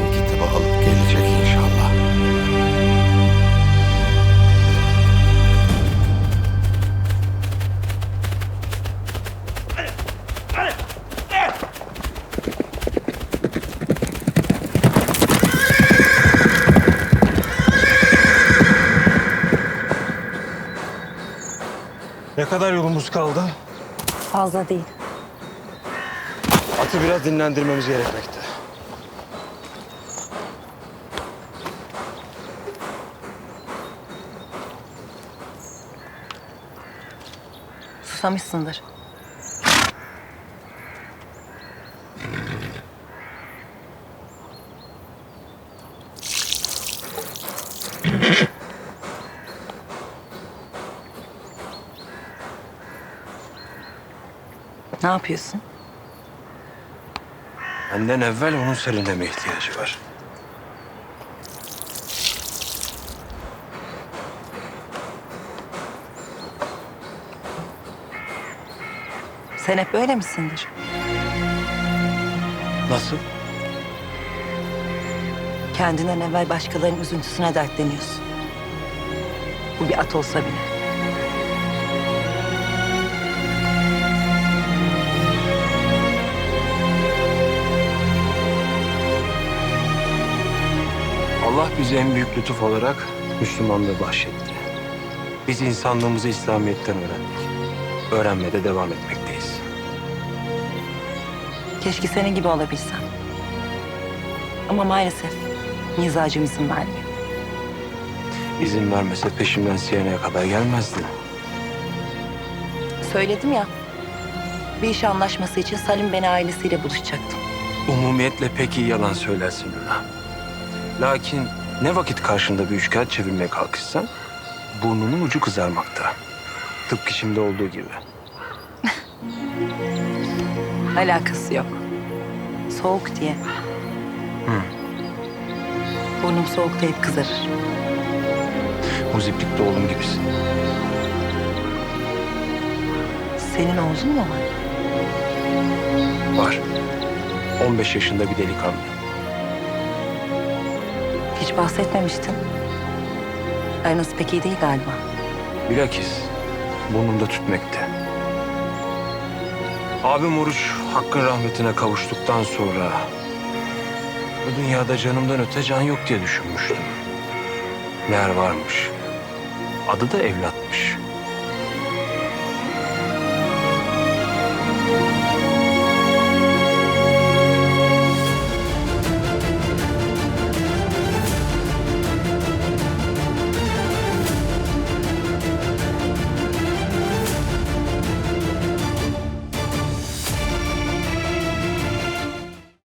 istediğim kitabı alıp gelecek inşallah. Ne kadar yolumuz kaldı? Fazla değil. Atı biraz dinlendirmemiz gerekmekte. Susamışsındır. Ne yapıyorsun? Benden evvel onun serinleme ihtiyacı var. Sen hep böyle misindir? Nasıl? Kendinden evvel başkalarının üzüntüsüne dertleniyorsun. Bu bir at olsa bile. Allah bize en büyük lütuf olarak Müslümanlığı bahşetti. Biz insanlığımızı İslamiyet'ten öğrendik. Öğrenmede devam etmekteyiz. Keşke senin gibi olabilsem. Ama maalesef mizacım izin vermiyor. İzin vermese peşimden Siyana'ya kadar gelmezdi. Söyledim ya, bir iş anlaşması için Salim beni ailesiyle buluşacaktım. Umumiyetle pek iyi yalan söylersin Luna. Lakin ne vakit karşında bir üçkağıt çevirmeye kalkışsan burnunun ucu kızarmakta. Tıpkı şimdi olduğu gibi. Alakası yok. Soğuk diye. Burnum soğukta hep kızarır. Muziplikte oğlum gibisin. Senin oğlun mu var? Var. 15 yaşında bir delikanlı. Hiç bahsetmemiştin. Aranız pek iyi değil galiba. Bilakis burnumda tütmekte. Abim Oruç hakkın rahmetine kavuştuktan sonra bu dünyada canımdan öte can yok diye düşünmüştüm. Meğer varmış. Adı da evlatmış.